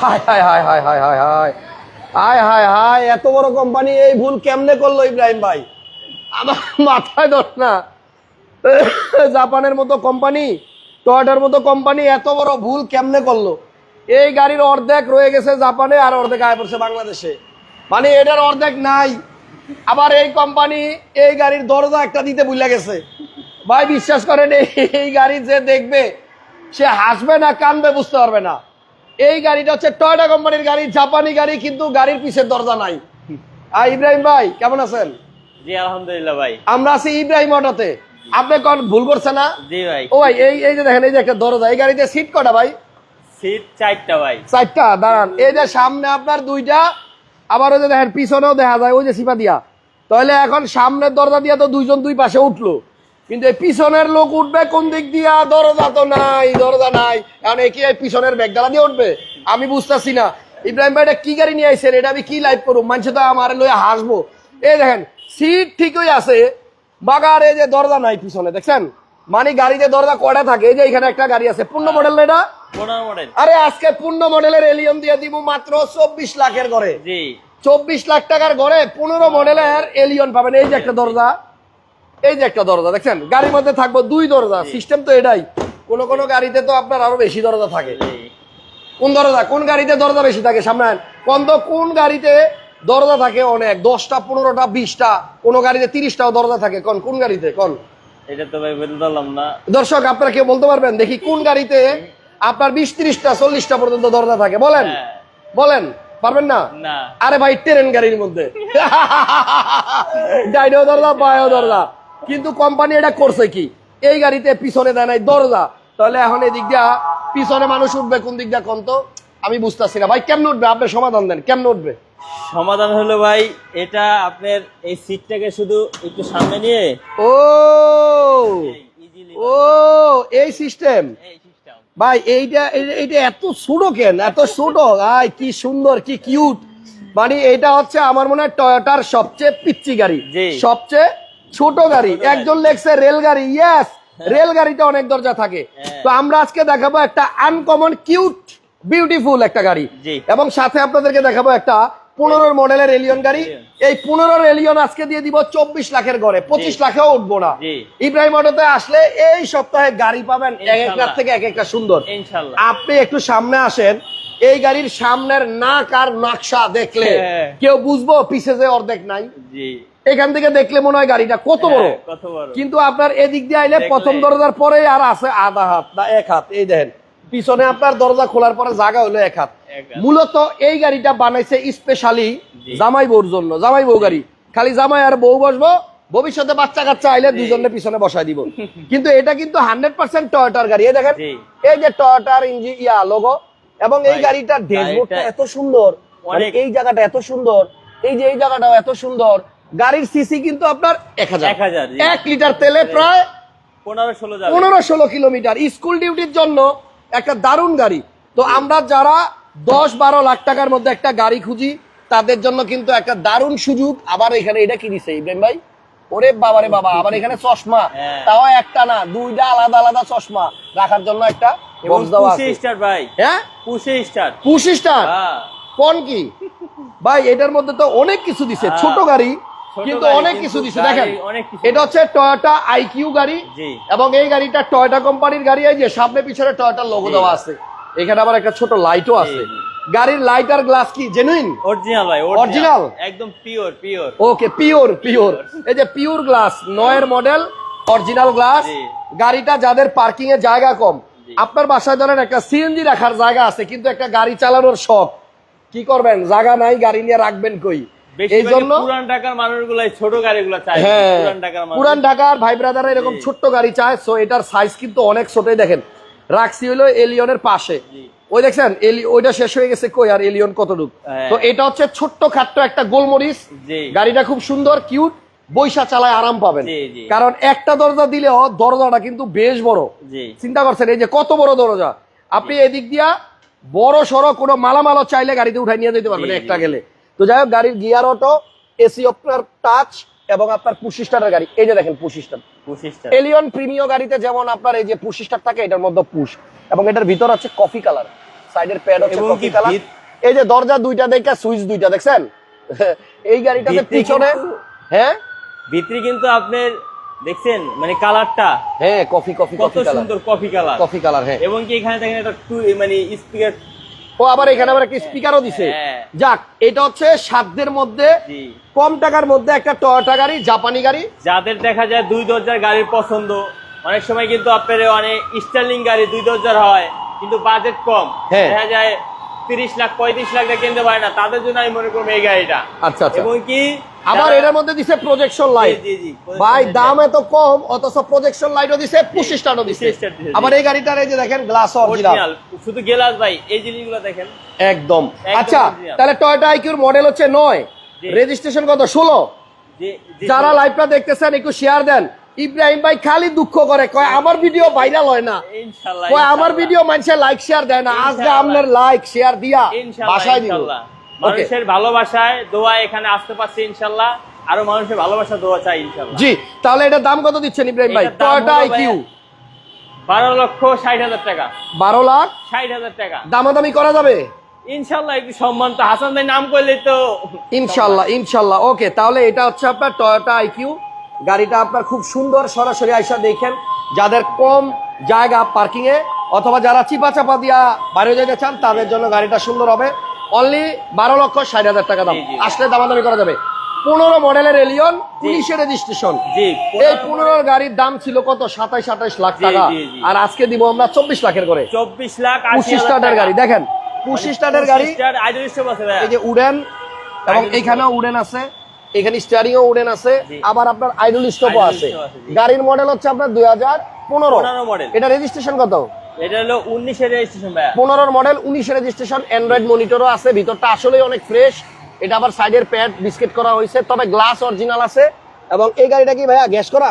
হায় হায় হায় এত বড় কোম্পানি এই ভুল কেমনে করল ইব্রাহিম ভাই? আমার মাথায় ধর না। জাপানের মতো কোম্পানি টয়টার মতো কোম্পানি এত বড় ভুল কেমনে করল? এই গাড়ির অর্ধেক রয়ে গেছে জাপানে আর অর্ধেক আয় পড়ছে বাংলাদেশে। মানে এটার অর্ধেক নাই। আবার এই কোম্পানি এই গাড়ির দরজা একটা দিতে ভুলে গেছে। ভাই, বিশ্বাস করেন, এই গাড়ি যে দেখবে, সে হাসবে না, কানবে, বুঝতে পারবে না। এই গাড়িটা হচ্ছে টয়টা কোম্পানির গাড়ি জাপানি গাড়ি কিন্তু গাড়ির পিছের দরজা নাই। আর ইব্রাহিম ভাই কেমন আছেন? জি আলহামদুলিল্লাহ ভাই। আমরা আছি ইব্রাহিম অটোতে। আপনি কোন ভুল করছে না? জি ভাই। ও ভাই এই এই যে দেখেন এই যে একটা দরজা এই গাড়িতে সিট কটা ভাই? সিট চারটা ভাই। চারটা দাঁড়ান। এই যে সামনে আপনার দুইটা আবার ওই যে দেখেন পিছনেও দেখা যায় ওই যে সিপা দিয়া। তাহলে এখন সামনের দরজা দিয়া তো দুইজন দুই পাশে উঠল। কিন্তু এই পিছনের লোক উঠবে কোন দিক দিয়া? দরজা তো নাই দরজা নাই। এখন এই কি এই পিছনের ব্যাগডালা দিয়ে উঠবে? আমি বুঝতেছি না। ইব্রাহিম ভাই এটা কি গাড়ি নিয়ে আইসেন এটা আমি কি লাইভ করব মানুষ তো আমার লইয়া হাসবো। এই দেখেন সিট ঠিকই আছে বাগার এই যে দরজা নাই পিছনে দেখছেন? মানে গাড়িতে দরজা কটা থাকে? এই যে এখানে একটা গাড়ি আছে। পূর্ণ মডেল না এটা? মডেল আরে আজকে পূর্ণ মডেলের এলিয়ন দিয়ে দিব মাত্র চব্বিশ লাখের ঘরে। চব্বিশ লাখ টাকার ঘরে পনেরো মডেলের এলিয়ন পাবেন। এই যে একটা দরজা। এই যে একটা দরজা দেখছেন? গাড়ির মধ্যে থাকব দুই দরজা সিস্টেম তো এটাই। কোন কোন গাড়িতে তো আপনার আরও বেশি দরজা থাকে। কোন দরজা? কোন গাড়িতে দরজা বেশি থাকে? সামনে কোন তো কোন গাড়িতে দরজা থাকে অনেক? দশটা পনেরোটা বিশটা কোন গাড়িতে তিরিশটাও দরজা থাকে। কোন কোন গাড়িতে? কোন? এটা তো ভাই বলতে পারলাম না। দর্শক আপনারা কেউ বলতে পারবেন? দেখি কোন গাড়িতে আপনার বিশ তিরিশটা চল্লিশটা পর্যন্ত দরজা থাকে। বলেন। হ্যাঁ। বলেন। পারবেন না? আরে ভাই ট্রেন গাড়ির মধ্যে। ডাইনেও দরজা বায়ও দরজা। কিন্তু কোম্পানি এটা করছে কি? এই গাড়িতে পিছনে দেয় নাই দরজা। তাহলে এখন এদিক দিয়া পিছনে মানুষ উঠবে কোন দিক দিয়া কোন তো? আমি বুঝতেছি না। ভাই কেমনে উঠবে? আপনি সমাধান দেন কেমন উঠবে? সমাধান হলো ভাই এটা আপনার এই সিটটাকে শুধু একটু সামনে নিয়ে। ও! ও এই সিস্টেম ভাই এইটা এই- এইটা এত ছোট কেন? এত ছোট? ভাই কি সুন্দর কি কিউট মানে এটা হচ্ছে আমার মনে হয় টয়োটার সবচেয়ে পিচ্চি গাড়ি। সবচেয়ে ছোট গাড়ি একজন লেখছে রেলগাড়ি ইয়েস রেলগাড়িতে অনেক দরজা থাকে। হ্যাঁ। তো আমরা আজকে দেখাবো একটা আনকমন কিউট বিউটিফুল একটা গাড়ি। এবং সাথে আপনাদেরকে দেখাবো একটা পনেরো মডেলের এলিয়ন গাড়ি। এই পনেরো এলিয়ন আজকে দিয়ে দিব চব্বিশ লাখের ঘরে পঁচিশ লাখেও উঠবো না। ইব্রাহিম অটোতে আসলে এই সপ্তাহে গাড়ি পাবেন এক একটার। থেকে এক একটা সুন্দর। আপনি একটু সামনে আসেন। এই গাড়ির সামনের নাক আর নকশা দেখলে হ্যাঁ। কেউ বুঝব পিছে যে অর্ধেক নাই। জি। এখান থেকে দেখলে মনে হয় গাড়িটা কত বড়। হ্যাঁ, বড়। কিন্তু আপনার এদিক দিয়ে আইলে প্রথম দরজার পরে আর আছে আধা হাত না এক হাত এই দেখেন। পিছনে আপনার দরজা খোলার পরে জায়গা হলো এক হাত। মূলত এই গাড়িটা বানাইছে স্পেশালি জামাই বউর জন্য জামাই বউ গাড়ি। খালি জামাই আর বউ বসবো ভবিষ্যতে বাচ্চা কাচ্চা আইলে দুজনের পিছনে বসাই দিব। কিন্তু এটা কিন্তু হান্ড্রেড পার্সেন্ট টয়টার গাড়ি এই দেখেন। এই যে টয়টার ইঞ্জি ইয়া লোগো এবং এই ভাই, গাড়িটার ড্যাশবোর্ডটা এত সুন্দর। মানে এই জায়গাটা এত সুন্দর এই যে এই জায়গাটাও এত সুন্দর। গাড়ির সিসি কিন্তু আপনার এক হাজার। 1000, জি। এক লিটার তেলে প্রায় পনেরো ষোলো কিলোমিটার। স্কুল ডিউটির জন্য একটা দারুণ গাড়ি। তো আমরা যারা দশ বারো লাখ টাকার মধ্যে একটা গাড়ি খুঁজি তাদের জন্য কিন্তু একটা দারুণ সুযোগ। আবার এখানে এটা কি দিছে ইব্রাহিম ভাই? ওরে বাবা রে বাবা আবার এখানে চশমা। হ্যাঁ। তাও একটা না দুইটা আলাদা আলাদা চশমা রাখার জন্য একটা এবং দেওয়া আছে। স্টার ভাই। হ্যাঁ? পুষে স্টার। পুশি স্টার? হ্যাঁ। কোন কি? ভাই এটার মধ্যে তো অনেক কিছু দিছে। হ্যাঁ। ছোট গাড়ি কিন্তু অনেক কিছু দিছে গাড়ি দেখেন এটা হচ্ছে টয়োটা আইকিউ গাড়ি এবং এই গাড়িটা টয়োটা কোম্পানির গাড়ি এই যে সামনে পিছনে টয়োটার লোগো দেওয়া আছে। এখানে আবার একটা ছোট লাইটও আছে। গাড়ির লাইট আর গ্লাস কি? জেনুইন অরিজিনাল ভাই অরিজিনাল একদম pure pure okay pure pure এই যে পিওর গ্লাস নয়ের মডেল অরিজিনাল গ্লাস গাড়িটা যাদের পার্কিং এর জায়গা কম আপনার বাসায় ধরেন একটা সিএনজি রাখার জায়গা আছে কিন্তু একটা গাড়ি চালানোর শখ। কি করবেন? জায়গা নাই গাড়ি নিয়ে রাখবেন কই? এই এই জন্য পুরান ঢাকার মানুষগুলাই ছোট গাড়িগুলো চায় হ্যাঁ পুরান ঢাকার মানুষ। পুরান ঢাকার ভাই ব্রাদার এরকম ছোট্ট গাড়ি চায় সো এটার সাইজ কিন্তু অনেক ছোটই দেখেন। রাখছি হলো এলিয়নের পাশে। ওই দেখছেন ওইটা শেষ হয়ে গেছে কই আর এলিয়ন কতটুক? হ্যাঁ। তো এটা হচ্ছে ছোট্ট খাট্ট একটা গোলমরিচ। গাড়িটা খুব সুন্দর কিউট বৈশা চালায় আরাম পাবেন। কারণ একটা দরজা দিলেও দরজাটা কিন্তু বেশ বড়। চিন্তা করছেন এই যে কত বড় দরজা? আপনি এদিক দিয়া বড় সড়ো কোনো মালামালও চাইলে গাড়িতে উঠাই নিয়ে যেতে পারবেন একটা। গেলে। তো যাই হোক গাড়ির গিয়ার অটো এসি আপনার টাচ এবং আপনার পুশিস্টারের গাড়ি। এই যে দেখেন পঁচিশ স্টার এলিয়ন প্রিমিয় গাড়িতে যেমন আপনার এই যে পুশিস্টার থাকে এটার মধ্যে পুশ এবং এটার ভিতর আছে কফি কালার সাইডের প্যাড হচ্ছে কফি কালার এই যে দরজা দুইটা দেখা সুইচ দুইটা দেখছেন? এই গাড়িটাতে পিছনে হ্যাঁ? ভিতরে কিন্তু আপনার দেখছেন? মানে কালারটা হ্যাঁ কফি কফি কত কফি কালার সুন্দর কফি কালার কফি কালার হ্যাঁ। এবং কি এখানে দেখেন একটা টু মানে স্পিকার ও আবার এখানে আবার একটা স্পিকারও দিছে। হ্যাঁ। যাক এটা হচ্ছে সাধ্যের মধ্যে কম টাকার মধ্যে একটা টয়োটা গাড়ি জাপানি গাড়ি। যাদের দেখা যায় দুই দরজার গাড়ির পছন্দ অনেক সময় কিন্তু আপনার অনেক স্টার্লিং গাড়ি দুই দরজার হয় কিন্তু বাজেট কম। হ্যাঁ। দেখা যায় তিরিশ লাখ পঁয়ত্রিশ লাখ কিনতে পারে না তাদের জন্য আমি মনে করব এই গাড়িটা। আচ্ছা আচ্ছা। এবং কি আবার এটার মধ্যে দিছে প্রজেকশন লাইট ভাই দাম এত কম অথচ প্রজেকশন লাইটও দিছে পঁচিশ টাকাও দিছে। আবার এই গাড়িটার এই যে দেখেন গ্লাস অরিজিনাল শুধু গেলাস ভাই এই জিনিসগুলো দেখেন। একদম। আচ্ছা তাহলে টয়টা আইকিউর মডেল হচ্ছে নয়। রেজিস্ট্রেশন কত? ষোলো। যারা লাইভটা দেখতেছেন একটু শেয়ার দেন। ইব্রাহিম ভাই খালি দুঃখ করে কয় আমার ভিডিও ভাইরাল হয় না। কয় আমার ভিডিও মানুষে লাইক শেয়ার দেয় না। আজকে। আপনার লাইক শেয়ার দিয়া বাসায় দিব। মানুষের ভালোবাসায় দোয়া এখানে আসতে পারছে ইনশাল্লাহ আরও মানুষের ভালোবাসা দোয়া চাই ইনশাল্লাহ জি তাহলে এটার দাম কত দিচ্ছেন ইব্রাহিম ভাই? টয়োটা আইকিউ বারো লক্ষ ষাট হাজার টাকা। বারো লাখ? ষাট হাজার টাকা। দামাদামি করা যাবে? ইনশাল্লাহ একটু সম্মান তো হাসান ভাই নাম করলে তো ইনশাল্লাহ ইনশাল্লাহ ওকে তাহলে এটা হচ্ছে আপনার টয়োটা আইকিউ গাড়িটা আপনার খুব সুন্দর সরাসরি আইসা দেখেন। যাদের কম জায়গা পার্কিং এ অথবা যারা চিপা চাপা দিয়া বাইরে যেতে চান তাদের জন্য গাড়িটা সুন্দর হবে। অনলি বারো লক্ষ ষাট হাজার টাকা দাম। আসলে দামাদামি করা যাবে। পনেরো মডেলের এলিয়ন উনিশের রেজিস্ট্রেশন এই পনেরো গাড়ির দাম ছিল কত? সাতাইশ আঠাইশ লাখ টাকা। আর আজকে দিব আমরা চব্বিশ লাখের করে। চব্বিশ লাখ পঁচিশ স্টার্টের গাড়ি দেখেন পঁচিশ গাড়ি স্টপ আছে ভাইয়া। এই যে উডেন এবং এখানেও উডেন আছে এখানে স্টিয়ারিং ও উডেন আছে আবার আপনার আইডল স্টপও Idle আছে। গাড়ির মডেল হচ্ছে আপনার দুই হাজার পনেরো। এটা রেজিস্ট্রেশন কত? এটা হলো রেজিস্ট্রেশন মডেল রেজিস্ট্রেশন অ্যান্ড্রয়েড মনিটরও আছে ভিতরটা আসলেই অনেক ফ্রেশ এটা আবার সাইডের প্যাড বিস্কিট করা হয়েছে তবে গ্লাস অরিজিনাল আছে। এবং এই গাড়িটা কি ভাইয়া গ্যাস করা?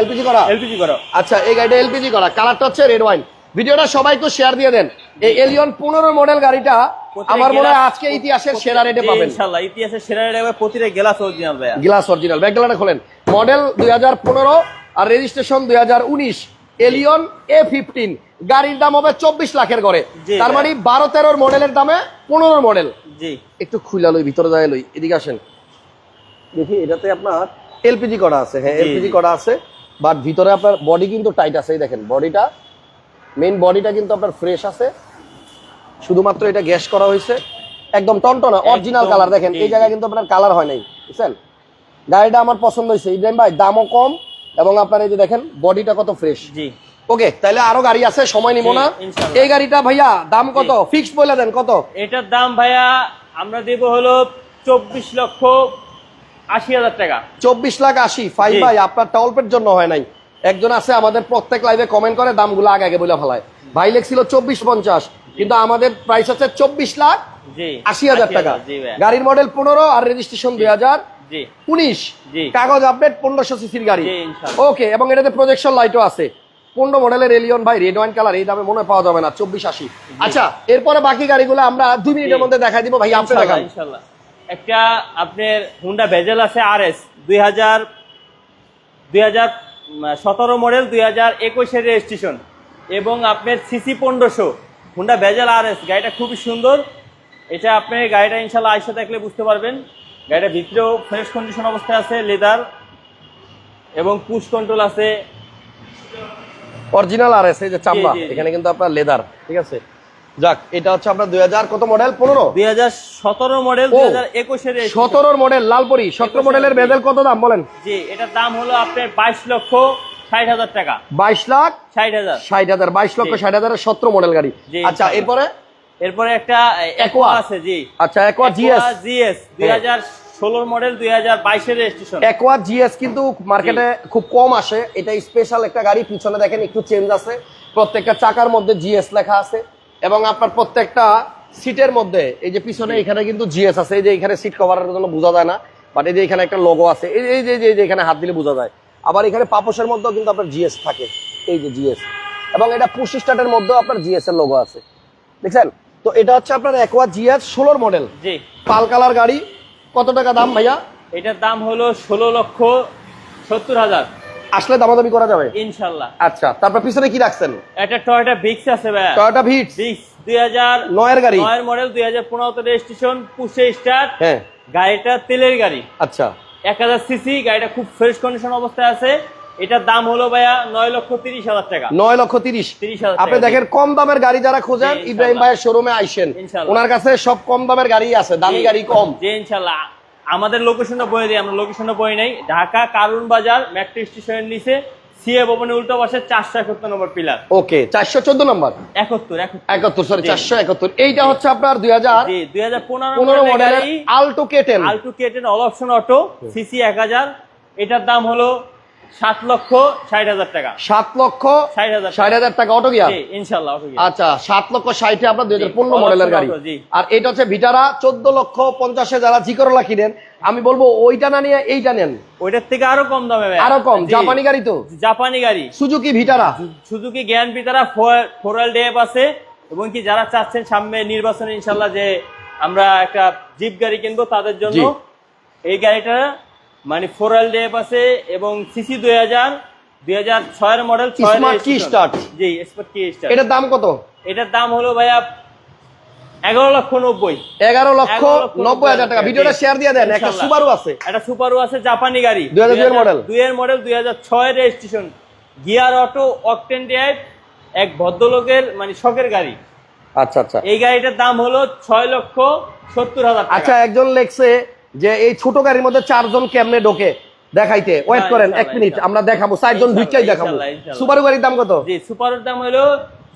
এলপিজি করা? এলপিজি করো। আচ্ছা এই গাড়িটা এলপিজি করা। কালারটা হচ্ছে রেড ওয়াইন ভিডিওটা সবাই শেয়ার দিয়ে দেন। এই এলিয়ন পনেরো মডেল গাড়িটা আমার মনে হয় আজকে ইতিহাসের সেরা রেটে পাবেন। ইনশাল্লাহ ইতিহাসের সেরা রেটে হবে প্রতিটা গেলাস অরিজিনাল গ্লাস খোলেন। মডেল দুই হাজার পনেরো আর রেজিস্ট্রেশন দুই হাজার উনিশ। এলিয়ন এ ফিফটিন গাড়ির দাম হবে চব্বিশ লাখের করে তার মানে বারো তেরোর মডেলের দামে পনেরো মডেল। জি। একটু খুইলা লই ভিতরে যায় লই এদিকে আসেন। দেখি এটাতে আপনার এলপিজি করা আছে হ্যাঁ এলপিজি করা আছে। বাট ভিতরে আপনার বডি কিন্তু টাইট আছে এই দেখেন বডিটা মেইন বডিটা কিন্তু আপনার ফ্রেশ আছে। শুধুমাত্র এটা গ্যাস করা হয়েছে। একদম টনটনা অরিজিনাল কালার দেখেন এই। জায়গায় কিন্তু আপনার কালার হয় নাই বুঝছেন? গাড়িটা আমার পছন্দ হয়েছে ইব্রাহিম ভাই দামও কম এবং আপনার এই যে দেখেন বডিটা কত ফ্রেশ জি। ওকে তাহলে আরও গাড়ি আছে সময় নিব না। এই গাড়িটা ভাইয়া দাম কত? ফিক্সড বলে দেন কত? এটার দাম ভাইয়া আমরা দেব হলো চব্বিশ লক্ষ আশি হাজার টাকা। চব্বিশ লাখ আশি ফাইভ ভাই আপনার টল্পের জন্য হয় নাই। একজন আছে আমাদের প্রত্যেক লাইভে কমেন্ট করে দামগুলো আগে আগে বলে ফেলায়। ভাই লেখছিল চব্বিশ পঞ্চাশ কিন্তু আমাদের প্রাইস হচ্ছে চব্বিশ লাখ জি। আশি হাজার টাকা। গাড়ির মডেল পনেরো আর রেজিস্ট্রেশন দুই হাজার। উনিশ। কাগজ আপডেট পনেরোশো সিসির গাড়ি। ওকে এবং এটাতে প্রজেকশন লাইটও আছে। পনেরো মডেলের এলিয়ন ভাই রেড ওয়াইন কালার এই দামে মনে পাওয়া যাবে না চব্বিশ আশি। আচ্ছা এরপরে বাকি গাড়িগুলো আমরা দুই মিনিটের মধ্যে দেখাই দিব ভাই আপনি দেখান। একটা আপনার হুন্ডা ভেজেল আছে আর এস দুই হাজার দুই হাজার সতেরো মডেল দুই হাজার একুশের রেজিস্ট্রেশন এবং আপনার সিসি পনেরোশো হুন্ডা ভেজেল আর এস গাড়িটা খুবই সুন্দর। এটা আপনি গাড়িটা ইনশাল্লাহ আইসা দেখলে বুঝতে পারবেন। গাড়িটা ভিতরেও ফ্রেশ কন্ডিশন অবস্থায় আছে লেদার এবং পুশ কন্ট্রোল আছে। অরিজিনাল আর এই যে চামড়া। এখানে কিন্তু আপনার লেদার ঠিক আছে? যাক এটা হচ্ছে আপনার দুই হাজার কত মডেল পনেরো? দুই মডেল দুই হাজার একুশের সতেরোর মডেল লালপরি। সতেরো মডেলের বেদেল কত দাম বলেন? জি এটার দাম হলো আপনার বাইশ লক্ষ ষাট হাজার টাকা। বাইশ লাখ ষাট হাজার। ষাট হাজার বাইশ লক্ষ। ষাট হাজারের সতেরো মডেল গাড়ি। আচ্ছা এরপরে? এরপরে একটা একোয়া আছে জি। আচ্ছা একোয়া জিএস জিএস দুই হাজার ষোলোর মডেল দুই হাজার বাইশের রেজিস্ট্রেশন একোয়া জিএস কিন্তু মার্কেটে খুব কম আসে। এটা স্পেশাল একটা গাড়ি পিছনে দেখেন একটু চেঞ্জ আছে। প্রত্যেকটা চাকার মধ্যে জিএস লেখা আছে। এবং আপনার প্রত্যেকটা সিটের মধ্যে এই যে পিছনে এখানে কিন্তু জিএস আছে। এই যে এখানে সিট কভারের জন্য বোঝা যায় না। বাট এই যে এখানে একটা লোগো আছে। এই এই যে এই যে এখানে হাত দিলে বোঝা যায়। আবার এখানে পাপোশের মধ্যেও কিন্তু আপনার জিএস থাকে। এই যে জিএস এবং এটা পুশ স্টার্টের মধ্যেও আপনার জিএস এর লোগো আছে। দেখছেন? তো এটা হচ্ছে আপনার একোয়া জিএস ষোলোর মডেল জি। পাল কালার গাড়ি কত টাকা দাম ভাইয়া? এটার দাম হলো ষোলো লক্ষ সত্তর হাজার। আসলে দামাদামি করা যাবে? ইনশাল্লাহ। আচ্ছা তারপর পিছনে কি রাখছেন? একটা টয়টা ভিক্স আছে ভাইয়া। টয়টা ভিটস ভিক্স দুই হাজার নয়ের গাড়ি। নয়ের মডেল দুই হাজার পনেরো রেজিস্ট্রেশন পুষে স্টার্ট হ্যাঁ। গাড়িটা তেলের গাড়ি। আচ্ছা। এক হাজার সিসি গাড়িটা খুব ফ্রেশ কন্ডিশন অবস্থায় আছে। এটার দাম হলো ভাইয়া নয় লক্ষ তিরিশ হাজার টাকা। নয় লক্ষ তিরিশ। আপনি দেখেন কম দামের গাড়ি যারা খোঁজেন ইব্রাহিম। ভাইয়ের শোরুমে আইসেন। ওনার কাছে সব কম দামের গাড়ি আছে দামি গাড়ি কম। জি ইনশাল্লাহ। আমাদের লোকেশনটা বলে দিই আমরা লোকেশনটা বই নাই। ঢাকা কারুন বাজার মেট্রো স্টেশনের নিচে সিএ ভবনের উল্টো পাশে চারশো একাত্তর নম্বর পিলার ওকে চারশো চোদ্দ নম্বর? একাত্তর একাত্তর। সরি চারশো একাত্তর। এইটা হচ্ছে আপনার দুই হাজার দুই হাজার পনেরো Alto K ten Alto K ten all option auto CC এক হাজার। এটার দাম হলো সাত লক্ষ ষাট হাজার টাকা। সাত লক্ষ ষাট হাজার ষাট হাজার টাকা। Auto gear? জি ইনশাল্লাহ আচ্ছা সাত লক্ষ ষাটে আপনার দুই হাজার পনেরো মডেলের গাড়ি। আর এটা হচ্ছে ভিটারা চোদ্দ লক্ষ পঞ্চাশে যারা জিকরলা কিনেন আমি বলব ওইটা না নিয়ে এইটা নেন। ওইটার থেকে আরও কম দামে আরও কম জাপানি গাড়ি তো? জাপানি গাড়ি। সুজুকি ভিটারা সুজুকি জ্ঞান পিতারা ফোরাল ডেপ আছে। এবং কি যারা চাচ্ছেন সামনে নির্বাচনে ইনশাল্লাহ যে আমরা একটা জিপ গাড়ি কিনবো তাদের জন্য এই গাড়িটা মানে ফোরাল ডেপ আছে এবং সিসি দুই হাজার দুই হাজার ছয়ের মডেল Smart key start। জি স্মার্ট কি স্টার্ট এটার দাম কত? এটার দাম হলো ভাইয়া এগারো লক্ষ নব্বই। এগারো লক্ষ 11 নব্বই হাজার টাকা। ভিডিওটা শেয়ার দিয়ে দেন একটা। সুবারু আছে। একটা সুপারও আছে জাপানি গাড়ি। 2002 এর model। দুই এর মডেল দুই হাজার ছয় registration gear auto octane drive এক ভদ্রলোকের মানে শখের গাড়ি। আচ্ছা আচ্ছা। এই গাড়িটার দাম হলো ছয় লক্ষ সত্তর হাজার আচ্ছা একজন লেখছে যে এই ছোট গাড়ির মধ্যে চারজন কেমনে ঢোকে? দেখাইতে। ওয়েট করেন এক মিনিট আমরা দেখাবো চারজন ঢুকতেই দেখাবো। সুপারু গাড়ির দাম কত? সুপারের দাম হলো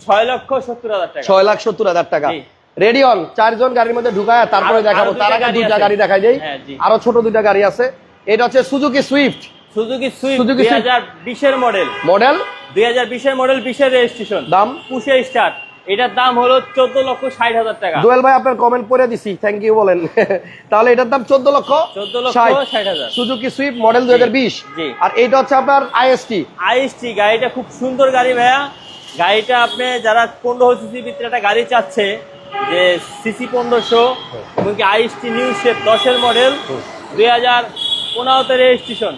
ছয় লক্ষ সত্তর হাজার টাকা। ছয় লাখ সত্তর হাজার টাকা। জি। রেডি অন চারজন গাড়ির মধ্যে ঢুকায় তারপরে দেখাবো তার আগে দুইটা গাড়ি দেখাই যাই হ্যাঁ, আরও ছোট দুইটা গাড়ি আছে। এটা হচ্ছে Suzuki Swift Suzuki Swift Suzuki দুই হাজার বিশের মডেল মডেল দুই হাজার বিশের মডেল বিশের রেজিস্ট্রেশন দাম? পুষে স্টার্ট এটার দাম হলো চোদ্দ লক্ষ ষাট হাজার টাকা। দোয়েল ভাই আপনার কমেন্ট পড়ে দিছি। থ্যাংক ইউ বলেন। তাহলে এটার দাম চোদ্দ লক্ষ 14 লক্ষ ষাট। হাজার। সুজুকি সুইফট মডেল দুই হাজার বিশ। জি। আর এটা হচ্ছে আপনার আইএসটি আইএসটি গাড়িটা খুব সুন্দর গাড়ি ভাইয়া। গাড়িটা আপনি যারা পনেরো সিসি ভিতরে একটা গাড়ি চাচ্ছে যে সিসি পনেরোশো এমনকি আইএসটি নিউ শেপ দশের মডেল দুই হাজার পনেরোতে রেজিস্ট্রেশন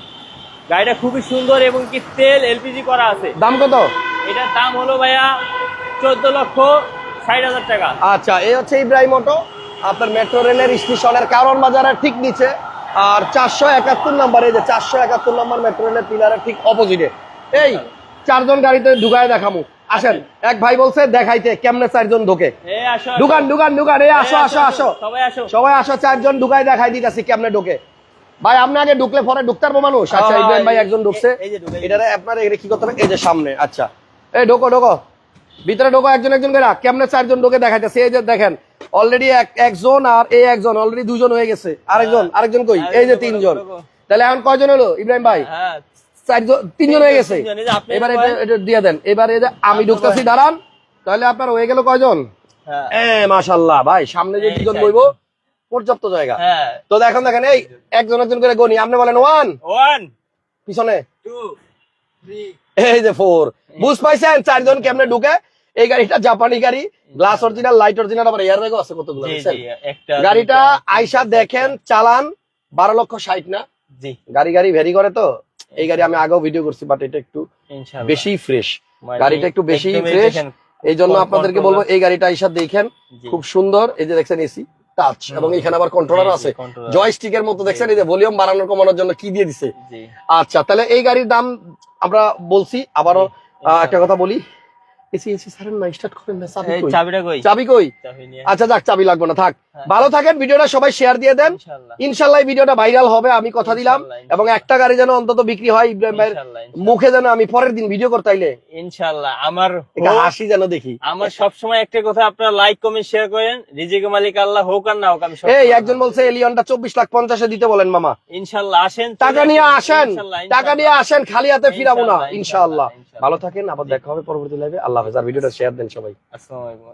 গাড়িটা খুবই সুন্দর এবং কি তেল এলপিজি করা আছে। দাম কত? এটার দাম হলো ভাইয়া চোদ্দ লক্ষ ষাট হাজার টাকা। আচ্ছা এই হচ্ছে ইব্রাহিম অটো। আপনার মেট্রো রেলের স্টেশনের কারণ বাজারের ঠিক নিচে। আর চারশো একাত্তর নাম্বার এই যে চারশো একাত্তর নাম্বার মেট্রো রেলের পিলারের ঠিক অপোজিটে এই চারজন গাড়িতে ঢুকায় দেখামু। আসেন এক ভাই বলছে দেখাইতে কেমনে চারজন ঢোকে। ঢুকান ঢুকান ঢুকান এই এ, আসো আসো আসো। সবাই আসো। সবাই আসো চারজন ঢুকাই দেখাই দিতেছি কেমনে ঢোকে। ভাই আপনি আগে ঢুকলে পরে ঢুকতে পারব মানুষ? আচ্ছা ইব্রাহিম ভাই একজন ঢুকছে। এটারে আপনার কি করতে হবে? এই যে সামনে আচ্ছা। এই ঢোকো ঢোকো। ভিতরে ঢোকো একজন একজন করে কেমনে চারজন ঢোকে দেখাইতেছে? এই যে দেখেন অলরেডি একজন আর এই একজন অলরেডি দুজন হয়ে গেছে। আরেকজন আরেকজন কই? হ্যাঁ, এই যে তিনজন। তাহলে এখন কয়জন হলো? ইব্রাহিম ভাই? হ্যাঁ চারজন তিনজন হয়ে গেছে। এবার এটা দিয়ে দেন। এবার এই যে আমি ঢুকতেছি দাঁড়ান। তাহলে আপনার হয়ে গেল কয়জন? হ্যাঁ। মাশাল্লাহ ভাই সামনে যে দুজন। বইবো পর্যাপ্ত জায়গা। হ্যাঁ। তো দেখেন দেখেন এই একজন একজন করে গনি। আপনি বলেন ওয়ান ওয়ান পিছনে? টু থ্রি এই যে ফোর বুঝ পাইছেন? চারজন কেমনে ঢুকে? এই গাড়িটা জাপানি গাড়ি। গ্লাস অরিজিনাল লাইট অরিজিনাল আবার এয়ার ব্যাগও আছে কতগুলো গাড়িটা আইসা দেখেন চালান বারো লক্ষ ষাট না? জি। গাড়ি গাড়ি ভেরি করে তো? এই গাড়ি আমি আগেও ভিডিও করছি বাট এটা একটু ইনশাআল্লাহ বেশি ফ্রেশ মানে গাড়িটা একটু বেশি ফ্রেশ এই জন্য আপনাদেরকে বলব এই গাড়িটা আইসা দেখেন খুব সুন্দর। এই যে দেখছেন এসি টাচ এবং এখানে আবার কন্ট্রোলার আছে। জয়স্টিকের মতো দেখছেন এই যে ভলিউম বাড়ানোর কমানোর জন্য কি দিয়ে দিছে? আচ্ছা তাহলে এই গাড়ির দাম আমরা বলছি আবারও একটা কথা বলি। এসি এসি সারেন না স্টার্ট করেন না চাবি কই? চাবি কই? চাবি নিয়ে আচ্ছা যাক চাবি লাগবে না থাক। ভালো থাকেন ভিডিওটা সবাই শেয়ার দিয়ে দেন। ইনশাল্লাহ। এই ভিডিওটা ভাইরাল হবে আমি কথা দিলাম। এবং একটা গাড়ি যেন অন্তত বিক্রি হয় ইব্রাহিম ভাইয়ের মুখে যেন আমি পরের দিন ভিডিও করতে আইলে। ইনশাআল্লাহ আমার হাসি যেন দেখি। আমার সব সময় একটা কথা আপনারা লাইক কমেন্ট শেয়ার করেন। রিজিক মালিক আল্লাহ হোক আর না হোক আমি এই একজন বলছে এলিয়নটা চব্বিশ লাখ পঞ্চাশে দিতে বলেন মামা। ইনশাআল্লাহ আসেন টাকা নিয়ে আসেন। টাকা নিয়ে আসেন খালি হাতে ফিরাবো না ইনশাআল্লাহ। ভালো থাকেন আবার দেখা হবে পরবর্তী লাইভে আল্লাহ হাফেজ আর ভিডিওটা শেয়ার দেন সবাই। আসসালামু আলাইকুম।